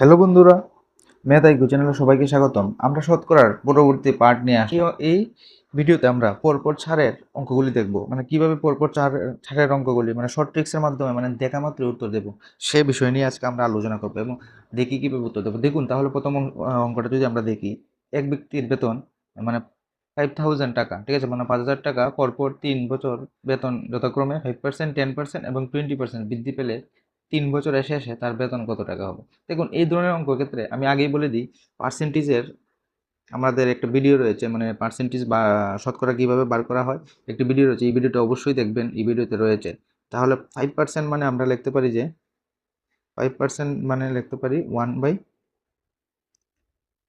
Hello বন্ধুরা ইকু চ্যানেলে সবাইকে স্বাগতম। আমরা শতকরার পরবর্তী পার্ট নিয়ে আসি। এই ভিডিওতে আমরা পরপর ছাড়ের অঙ্কগুলি দেখব। মানে কীভাবে পরপর ছাড় ছাড়ের অঙ্কগুলি মানে শর্ট ট্রিক্সের মাধ্যমে মানে দেখা মাত্র উত্তর দেব। সে বিষয় নিয়ে আজকে আমরা আলোচনা করব এবং দেখি কীভাবে উত্তর দেবো। দেখুন, তাহলে প্রথম অঙ্কটা যদি আমরা দেখি, এক ব্যক্তির বেতন মানে ফাইভ টাকা, ঠিক আছে? মানে পাঁচ হাজার টাকা, পরপর তিন বছর বেতন যথাক্রমে ফাইভ পার্সেন্ট টেন পার্সেন্ট এবং টোয়েন্টি পার্সেন্ট বৃদ্ধি পেলে তিন বছরের শেষে তার বেতন কত টাকা হবে? দেখুন, এই ধরনের অঙ্ক ক্ষেত্রে আমি আগেই বলে দিই পার্সেন্টেজের আমাদের একটা ভিডিও রয়েছে মানে পার্সেন্টেজ বা শতকরা কীভাবে বার করা হয়, একটি ভিডিও রয়েছে, এই ভিডিওটা অবশ্যই দেখবেন, এই ভিডিওতে রয়েছে। তাহলে ফাইভ পার্সেন্ট মানে আমরা লিখতে পারি যে ফাইভ পার্সেন্ট মানে লিখতে পারি ওয়ান বাই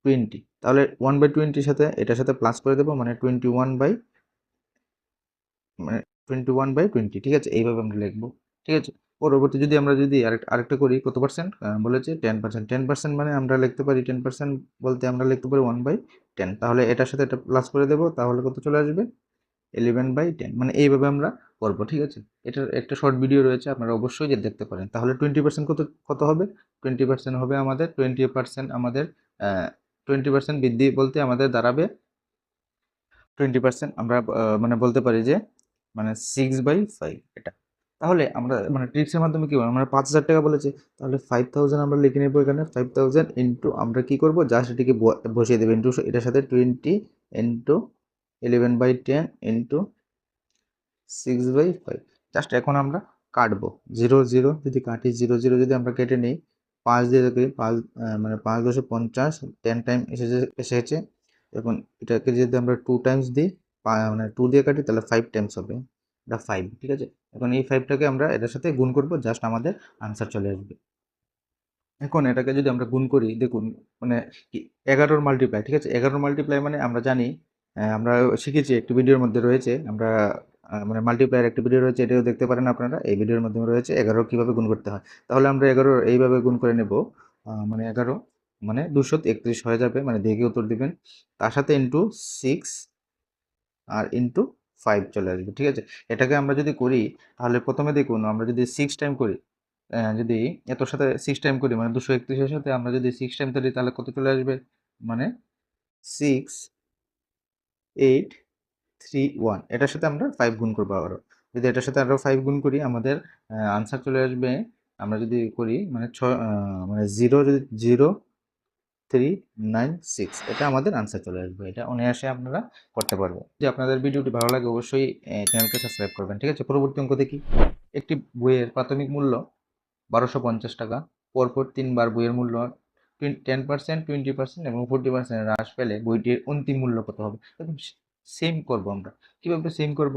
টোয়েন্টি তাহলে ওয়ান বাই টোয়েন্টির সাথে, এটার সাথে প্লাস করে দেবো মানে টোয়েন্টি ওয়ান বাই মানে টোয়েন্টি ওয়ান বাই টোয়েন্টি ঠিক আছে? এইভাবে আমরা লিখব, ঠিক আছে? পরবর্তী যদি আমরা যদি আরেকটা আরেকটা করি, কত পার্সেন্ট বলেছে টেন পার্সেন্ট টেন পার্সেন্ট মানে আমরা লিখতে পারি টেন পার্সেন্ট বলতে আমরা লিখতে পারি ওয়ান বাই টেন তাহলে এটার সাথে এটা প্লাস করে দেবো, তাহলে কত চলে আসবে? ইলেভেন বাই টেন মানে এইভাবে আমরা করব, ঠিক আছে? এটার একটা শর্ট ভিডিও রয়েছে, আপনারা অবশ্যই যে দেখতে পারেন। তাহলে টোয়েন্টি পার্সেন্ট কত কত হবে? টোয়েন্টি পার্সেন্ট হবে আমাদের টোয়েন্টি পার্সেন্ট আমাদের টোয়েন্টি পার্সেন্ট বৃদ্ধি বলতে আমাদের দাঁড়াবে। টোয়েন্টি পার্সেন্ট আমরা মানে বলতে পারি যে মানে সিক্স বাই ফাইভ এটা। তাহলে আমরা মানে ট্রিক্সের মাধ্যমে কী করব? আমরা পাঁচ হাজার টাকা বলেছে, তাহলে ফাইভ থাউজেন্ড আমরা লিখে নেব এখানে। ফাইভ থাউজেন্ড ইন্টু আমরা কী করব? জাস্ট এটিকে বসিয়ে দেবো ইন্টু এটার সাথে twenty into eleven by ten into six by five just এখন আমরা কাটবো। জিরো জিরো যদি কাটি জিরো জিরো যদি আমরা কেটে নিই, পাঁচ দিয়ে যদি পাঁচ মানে পাঁচ দশে পঞ্চাশ টেন টাইম এসেছে এসেছে, এখন এটাকে যদি আমরা টু টাইমস দিই মানে টু দিয়ে কাটি, তাহলে ফাইভ টাইমস হবে। এটা ফাইভ ঠিক আছে? এখন এই ফাইভটাকে আমরা এটার সাথে গুণ করব জাস্ট আমাদের আনসার চলে আসবে। এখন এটাকে যদি আমরা গুণ করি, দেখুন মানে এগারোর মাল্টিপ্লাই ঠিক আছে? এগারোর মাল্টিপ্লাই মানে আমরা জানি আমরা শিখেছি একটি ভিডিওর মধ্যে রয়েছে, আমরা মানে মাল্টিপ্লাইয়ের একটি ভিডিও রয়েছে, এটাও দেখতে পারেন আপনারা, এই ভিডিওর মাধ্যমে রয়েছে এগারো কীভাবে গুণ করতে হয়। তাহলে আমরা এগারো এইভাবে গুণ করে নেব মানে এগারো মানে দুশো একত্রিশ হয়ে যাবে মানে দেখে উত্তর দিবেন। তার সাথে ইন্টু সিক্স আর ইন্টু ফাইভ চলে আসবে, ঠিক আছে? এটাকে আমরা যদি করি, তাহলে প্রথমে দেখুন আমরা যদি সিক্স টাইম করি যদি এতর সাথে সিক্স টাইম করি মানে দুশো একত্রিশের সাথে আমরা যদি সিক্স টাইম করি তাহলে কত চলে আসবে? মানে সিক্স এইট থ্রি ওয়ান এটার সাথে আমরা ফাইভ গুণ করব আবারও। যদি এটার সাথে আরও ফাইভ গুণ করি, আমাদের আনসার চলে আসবে, আমরা যদি করি মানে ছ মানে জিরো যদি জিরো থ্রি নাইন সিক্স এটা আমাদের আনসার চলে আসবে। এটা অনায়াসে আপনারা করতে পারব যদি আপনাদের ভিডিওটি ভালো লাগে, অবশ্যই চ্যানেলকে সাবস্ক্রাইব করবেন। ঠিক আছে? পরবর্তী অঙ্ক দেখি। একটি বইয়ের প্রাথমিক মূল্য বারোশো পঞ্চাশ টাকা, পরপর তিনবার বইয়ের মূল্য টেন পার্সেন্ট টোয়েন্টি পার্সেন্ট এবং ফোর্টি পার্সেন্ট হ্রাস পেলে বইটির অন্তিম মূল্য কত হবে? সেম করব আমরা। কীভাবে সেম করব?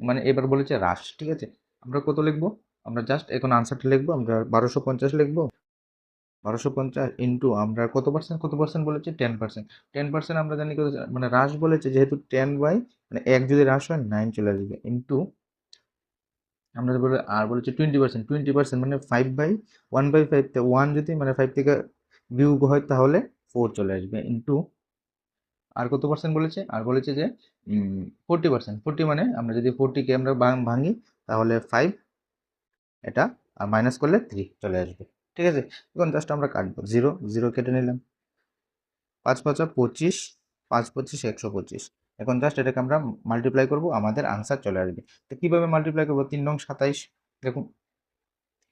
মানে এবার বলেছে হ্রাস। ঠিক আছে? আমরা কত লিখব? আমরা জাস্ট এখন আনসারটা লিখব। আমরা বারোশো পঞ্চাশ লিখব। বারোশো পঞ্চাশ ইন্টু আমরা কত পার্সেন্ট কত পার্সেন্ট বলেছে? টেন পার্সেন্ট টেন পার্সেন্ট আমরা জানি কত মানে হ্রাস বলেছে, যেহেতু টেন বাই মানে এক যদি হ্রাস হয় নাইন চলে আসবে। ইন্টু আমরা বলে, আর বলেছে টোয়েন্টি পার্সেন্ট টোয়েন্টি পার্সেন্ট মানে five by one by five one যদি মানে ফাইভ থেকে বিয়োগ হয়, তাহলে ফোর চলে আসবে। ইন্টু আর কত পার্সেন্ট বলেছে? আর বলেছে যে ফোরটি পার্সেন্ট ফোরটি মানে আমরা যদি ফোরটিকে আমরা ভাঙি, তাহলে ফাইভ এটা, আর মাইনাস করলে থ্রি চলে আসবে। ঠিক আছে? এখন জাস্ট আমরা কাটবো। জিরো জিরো কেটে নিলাম। পাঁচ পাঁচা পঁচিশ, পাঁচ পঁচিশ, একশো পঁচিশ। এখন জাস্ট এটাকে আমরা মাল্টিপ্লাই করব, আমাদের আনসার চলে আসবে। তো কীভাবে মাল্টিপ্লাই করব? তিন নং সাতাইশ, দেখুন।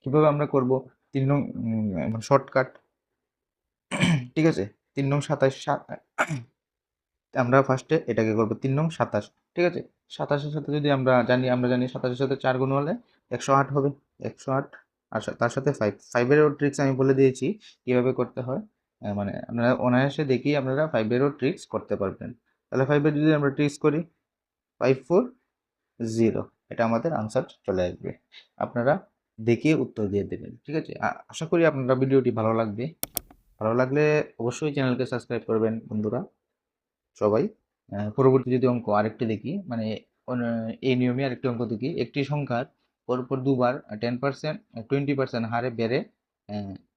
কীভাবে আমরা করব? তিন নং মানে শর্টকাট ঠিক আছে? তিন নং সাতাইশ, সা- আমরা ফার্স্টে এটাকে করব তিন নং সাতাশ। ঠিক আছে? সাতাশের সাথে যদি আমরা জানি আমরা জানি সাতাশের সাথে চার গুণ হলে একশো আট হবে। একশো আট আর তার সাথে ফাইভ ফাইভেরও ট্রিক্স আমি বলে দিয়েছি কীভাবে করতে হয়। মানে আপনারা অনায়াসে দেখি আপনারা ফাইভেরও ট্রিক্স করতে পারবেন। তাহলে ফাইভের যদি আমরা ট্রিক্স করি ফাইভ ফোর জিরো এটা আমাদের আনসার চলে আসবে। আপনারা দেখে উত্তর দিয়ে দেবেন, ঠিক আছে? আশা করি আপনারা ভিডিওটি ভালো লাগবে। ভালো লাগলে অবশ্যই চ্যানেলকে সাবস্ক্রাইব করবেন, বন্ধুরা। সবাই পরবর্তী যদি অঙ্ক আরেকটি দেখি মানে এই নিয়মে আরেকটি অঙ্ক দেখি, একটি সংখ্যার পরপর দুবার টেন পার্সেন্ট টোয়েন্টি পার্সেন্ট হারে বেড়ে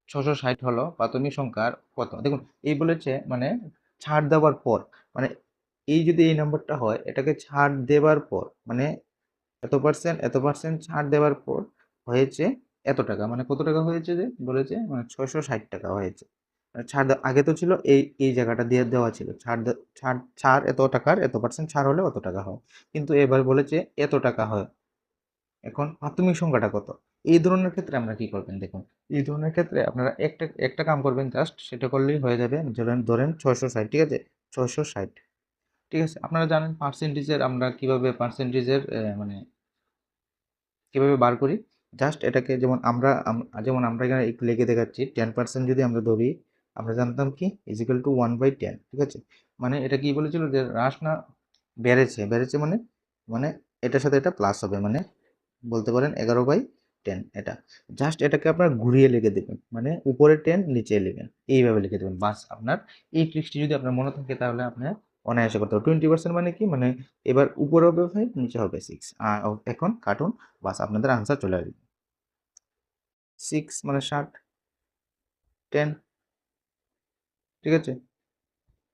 ছশো ষাট হলো প্রাথমিক সংখ্যার কত। দেখুন, এই বলেছে মানে ছাড় দেওয়ার পর মানে এই যদি এই নাম্বারটা হয়, এটাকে ছাড় দেওয়ার পর মানে এত পার্সেন্ট এত পার্সেন্ট ছাড় দেওয়ার পর হয়েছে এত টাকা। মানে কত টাকা হয়েছে যে, বলেছে মানে ছয়শো ষাট টাকা হয়েছে। মানে ছাড় দে- আগে তো ছিল এই এই জায়গাটা দিয়ে দেওয়া ছিল। ছাড় ছাড় ছাড় এত টাকার, এত পার্সেন্ট ছাড় হলে অত টাকা হয়। কিন্তু এবার বলেছে এত টাকা হয়। এখন প্রাথমিক সংখ্যাটা কত? এই ধরনের ক্ষেত্রে আমরা কি করবেন দেখুন। এই ধরনের ক্ষেত্রে আপনারা একটা একটা কাম করবেন জাস্ট সেটা করলেই হয়ে যাবে। ধরেন ধরেন ছয়শো ষাট, ঠিক আছে? ছয়শো ষাট, ঠিক আছে? আপনারা জানেন পার্সেন্টেজের আমরা কীভাবে পার্সেন্টেজের মানে কীভাবে বার করি? জাস্ট এটাকে যেমন আমরা যেমন আমরা এখানে একটু লিখে দেখাচ্ছি টেন পার্সেন্ট যদি আমরা ধরি, আমরা জানতাম কি? ইজিক্যাল টু ওয়ান বাই টেন ঠিক আছে? মানে এটা কি বলেছিল যে হ্রাস না বেড়েছে বেড়েছে মানে মানে এটার সাথে এটা প্লাস হবে মানে বলতে পারেন এগারো বাই টেন এটা। জাস্ট এটাকে আপনার ঘুরিয়ে লিখে দেবেন মানে উপরে টেন, নিচে লিখবেন এইভাবে লিখে দেবেন। বাস আপনার এই ট্রিক্সটি যদি আপনার মনে থাকে তাহলে আপনার অনায়াসে করতে হবে টোয়েন্টি পার্সেন্ট মানে কি? মানে এবার উপরে হবে ফাইভ নিচে হবে সিক্স আর এখন কার্টুন বাস আপনাদের আনসার চলে আসবে। সিক্স মানে ষাট টেন ঠিক আছে?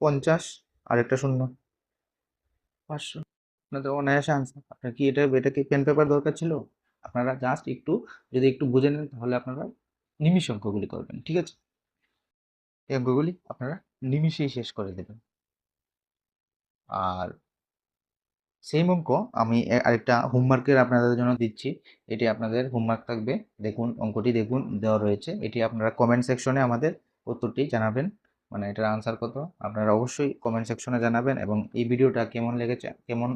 পঞ্চাশ আর একটা শূন্য, পাঁচশো। আপনাদের অনায়াসে আনসার আপনার কি এটা এটা কি পেন পেপার দরকার ছিল? আপনারা জাস্ট একটু, যদি একটু বুঝে নেন তাহলে আপনারা নিমিষ অঙ্কগুলি করবেন, ঠিক আছে? এই অঙ্কগুলি আপনারা নিমিষেই শেষ করে দেবেন। আর সেম অঙ্ক আমি আরেকটা হোমওয়ার্কের আপনাদের জন্য দিচ্ছি। এটি আপনাদের হোমওয়ার্ক থাকবে। দেখুন, অঙ্কটি দেখুন, দেওয়া রয়েছে। এটি আপনারা কমেন্ট সেকশনে আমাদের উত্তরটি জানাবেন। মানে এটার আনসার কত? আপনারা অবশ্যই কমেন্ট সেকশনে জানাবেন এবং এই ভিডিওটা কেমন লেগেছে কেমন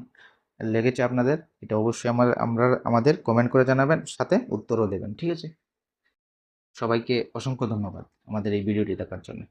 লেগেছে আপনাদের, এটা অবশ্যই আমার, আমরা, আমাদের কমেন্ট করে জানাবেন, সাথে উত্তরও দেবেন, ঠিক আছে? সবাইকে অসংখ্য ধন্যবাদ আমাদের এই ভিডিওটি দেখার জন্য।